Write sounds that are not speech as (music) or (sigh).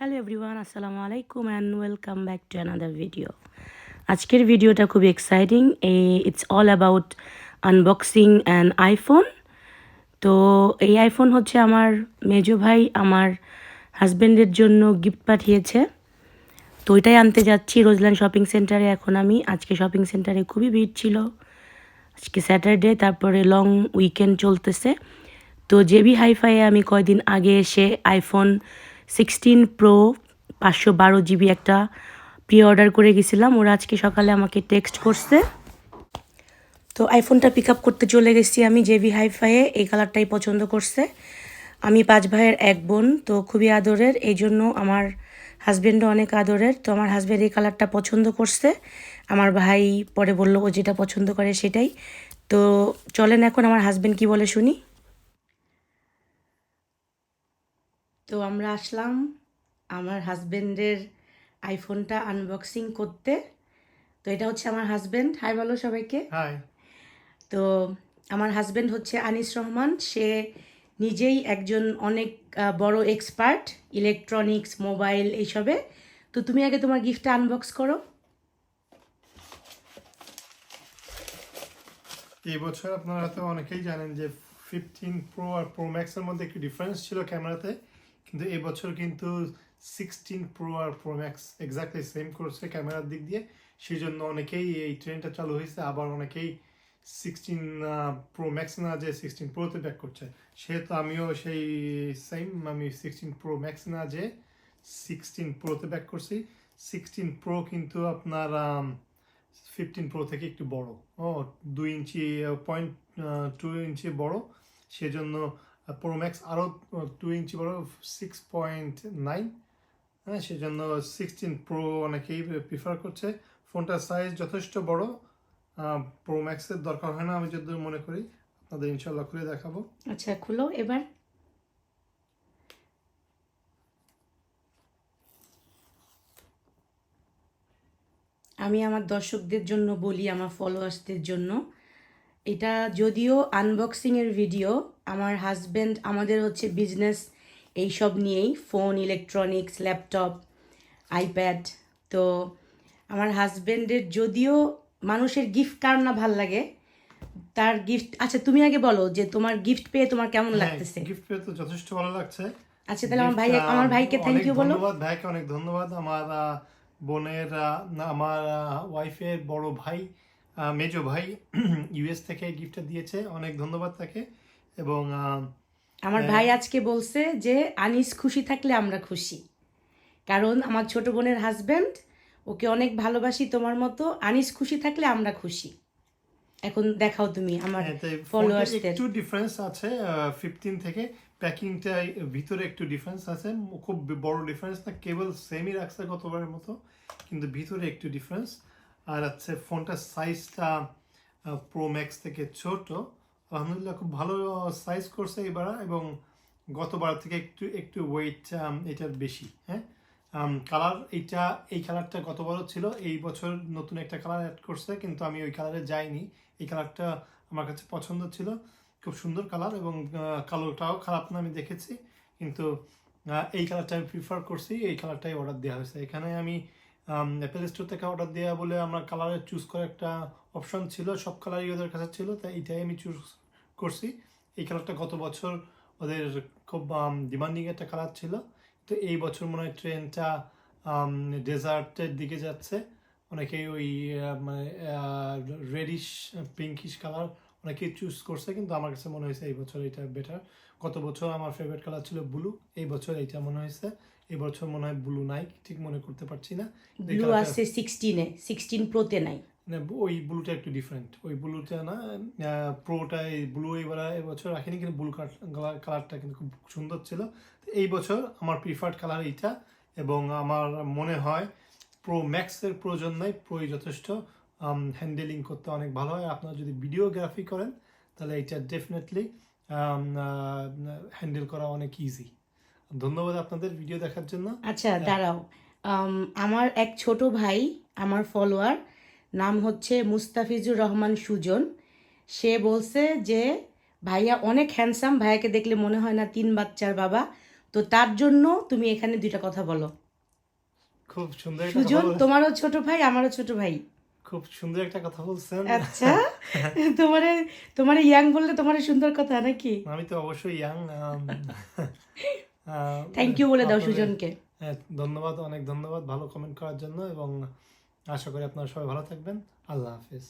Hello everyone আসসালামু আলাইকুম and welcome back to another video আজকের ভিডিওটা খুব exciting it's all about unboxing and iPhone তো এই আইফোন হচ্ছে আমার মেজো ভাই, আমার হাজব্যান্ডের জন্য গিফট পাঠিয়েছে। তো ওইটাই আনতে যাচ্ছি রোজল্যান্ড শপিং সেন্টারে এখন আমি আজকে শপিং সেন্টারে খুবই ভিড় ছিল। আজকে স্যাটারডে তারপরে লং উইকেন্ড চলতেছে। তো জেবি হাইফাইয়ে আমি কয়দিন আগে এসে আইফোন সিক্সটিন প্রো পাঁচশো বারো জিবি একটা প্রি অর্ডার করে গেছিলাম। ওরা আজকে সকালে আমাকে টেক্সট করছে। তো আইফোনটা পিক আপ করতে চলে গেছি আমি জেবি হাইফাইয়ে এই কালারটাই পছন্দ করছে। আমি পাঁচ ভাইয়ের এক বোন, তো খুবই আদরের। এই জন্য আমার হাজব্যান্ডও অনেক আদরের। তো আমার হাজব্যান্ড এই কালারটা পছন্দ করছে। আমার ভাই পরে বলল ও যেটা পছন্দ করে সেটাই। তো চলেন এখন আমার হাজব্যান্ড কি বলে শুনি। তো আমরা আসলাম আমার হাজব্যান্ডের আইফোনটা আনবক্সিং করতে। তো এটা হচ্ছে আমার হাজব্যান্ড হাই বলো সবাইকে। হাই তো আমার হাজব্যান্ড হচ্ছে আনিস রহমান। সে নিজেই একজন অনেক বড় এক্সপার্ট ইলেকট্রনিক্স মোবাইল এইসবে। তো তুমি আগে তোমার গিফটটা আনবক্স করো। এই বছর আপনারা তো অনেকেই জানেন যে ফিফটিন প্রো আর প্রো ম্যাক্সের মধ্যে একটু ডিফারেন্স ছিল ক্যামেরাতে। কিন্তু এই বছর কিন্তু সিক্সটিন প্রো আর প্রো ম্যাক্স এক্স্যাক্টলি সেম করছে ক্যামেরার দিক দিয়ে। সেই জন্য অনেকেই এই ট্রেনটা চালু হয়েছে, আবার অনেকেই সিক্সটিন প্রো ম্যাক্স না যে সিক্সটিন প্রোতে ব্যাক করছে। সেহেতু আমিও সেই সেম আমি সিক্সটিন প্রো ম্যাক্স না যে সিক্সটিন প্রোতে ব্যাক করছি। সিক্সটিন প্রো কিন্তু আপনার ফিফটিন প্রো থেকে একটু বড়। ও, দুই ইঞ্চি পয়েন্ট টু ইঞ্চি বড়। সেজন্য প্রো ম্যাক্স আরও টু ইঞ্চি বড় সিক্স পয়েন্ট নাইন হ্যাঁ সেজন্য সিক্সটিন প্রো অনেকেই প্রিফার করছে। ফোনটার সাইজ যথেষ্ট বড়। প্রো ম্যাক্সের দরকার হয় না, আমি যতদূর মনে করি। আপনাদের ইনশাল্লাহ করে দেখাবো। আচ্ছা খুলো এবার। আমি আমার দর্শকদের জন্য বলি, আমার ফলোয়ার্সদের জন্য। এটা যদিও আনবক্সিংয়ের ভিডিও আমার হাজব্যান্ড আমাদের হচ্ছে বিজনেস এইসব নিয়েই ফোন ইলেকট্রনিক্স ল্যাপটপ আইপ্যাড তো আমার হাজব্যান্ডের যদিও মানুষের গিফট কার না ভালো লাগে তার গিফট আচ্ছা তুমি আগে বলো যে তোমার গিফট পেয়ে তোমার কেমন লাগতেছে? গিফট পেয়ে তো যথেষ্ট ভালো লাগছে। আচ্ছা তাহলে আমার ভাই আমার ভাইকে থ্যাংক ইউ বলো। ধন্যবাদ ভাইকে অনেক ধন্যবাদ। আমার বোনের আমার ওয়াইফের বড় ভাই মেজো ভাই (clears throat) ইউএস থেকে গিফটটা দিয়েছে। অনেক ধন্যবাদ তাকে। এবং আমার হ্যাঁ। ভাই আজকে বলছে যে আনিস খুশি থাকলে আমরা খুশি। কারণ আমার ছোট বোনের হাজবেন্ড ওকে অনেক ভালোবাসি তোমার মতো। আনিস খুশি থাকলে আমরা খুশি। এখন দেখাও তুমি আমার ফলোয়ার্সদের একটু ডিফারেন্স আছে ফিফটিন থেকে। প্যাকিংটা ভিতরে একটু ডিফারেন্স আছে। খুব বড় ডিফারেন্স না কেবল সেমই রাখছে গতবারের মতো কিন্তু ভিতরে একটু ডিফারেন্স আর হচ্ছে ফোনটার সাইজটা প্রো ম্যাক্স থেকে ছোট। আলহামদুলিল্লাহ খুব ভালো সাইজ করছে এবার, এবং গতবার থেকে একটু একটু ওয়েট এটার বেশি হ্যাঁ? কালার এইটা, এই কালারটা গতবারও ছিল, এই বছর নতুন একটা কালার অ্যাড করছে, কিন্তু আমি ওই কালারে যাইনি। এই কালারটা আমার কাছে পছন্দ ছিল, খুব সুন্দর কালার এবং কালোটাও খারাপ না, আমি দেখেছি, কিন্তু এই কালারটা আমি প্রিফার করছি, এই কালারটাই অর্ডার দেওয়া হয়েছে। এখানে আমি অ্যাপেল স্টোর থেকে অর্ডার দেওয়া বলে আমরা কালারের চুজ করার একটা অপশন ছিল, সব কালারই ওদের কাছে ছিল, তাই এইটাই আমি চুজ করছি। এই কালারটা গত বছর ওদের খুব ডিমান্ডিং একটা কালার ছিল। তো এই বছর মনে হয় ট্রেনটা ডেজার্টের দিকে যাচ্ছে। অনেকেই ওই মানে রেডিশ পিঙ্কিশ কালার অনেকেই চুজ করছে কিন্তু আমার কাছে মনে হয়েছে এই বছর এটা বেটার গত বছর আমার ফেভারিট কালার ছিল ব্লু এই বছর এইটা মনে হয়েছে। এই বছর মনে হয় ব্লু নাই ঠিক মনে করতে পারছি না। ব্লু আছে সিক্সটিনে সিক্সটিন প্রোতে নাই। না ওই ব্লুটা একটু ডিফারেন্ট ওই ব্লুটা না প্রোটা এই ব্লু এবার এবছর রাখিনি কিন্তু ব্লু কালারটা কিন্তু খুব সুন্দর ছিল। এই বছর আমার প্রিফার্ড কালার এইটা এবং আমার মনে হয় প্রো ম্যাক্সের প্রয়োজন নাই প্রোই যথেষ্ট। হ্যান্ডেলিং করতে অনেক ভালো হয়। আপনারা যদি ভিডিওগ্রাফি করেন তাহলে এটা ডেফিনেটলি হ্যান্ডেল করা অনেক ইজি ধন্যবাদ আপনাদের ভিডিও দেখার জন্য। আচ্ছা দাঁড়াও। আমার এক ছোট ভাই আমার ফলোয়ার নাম হচ্ছে মুস্তাফিজুর রহমান সুজন। সে বলছে যে ভাইয়া অনেক হ্যান্ডসাম ভাইয়াকে দেখলে মনে হয় না তিন বাচ্চার বাবা। তো তার জন্য তুমি এখানে দুইটা কথা বলো। খুব সুন্দর সুজন তোমারও ছোট ভাই আমারও ছোট ভাই। খুব সুন্দর একটা কথা বলছেন। আচ্ছা তোমার তোমার ইয়াং বললে তোমার সুন্দর কথা নাকি? আমি তো অবশ্যই ইয়াং থ্যাংক ইউ বলে দাও সুজনকে। হ্যাঁ, ধন্যবাদ অনেক ধন্যবাদ ভালো কমেন্ট করার জন্য এবং আশা করি আপনারা সবাই ভালো থাকবেন। আল্লাহ হাফিজ।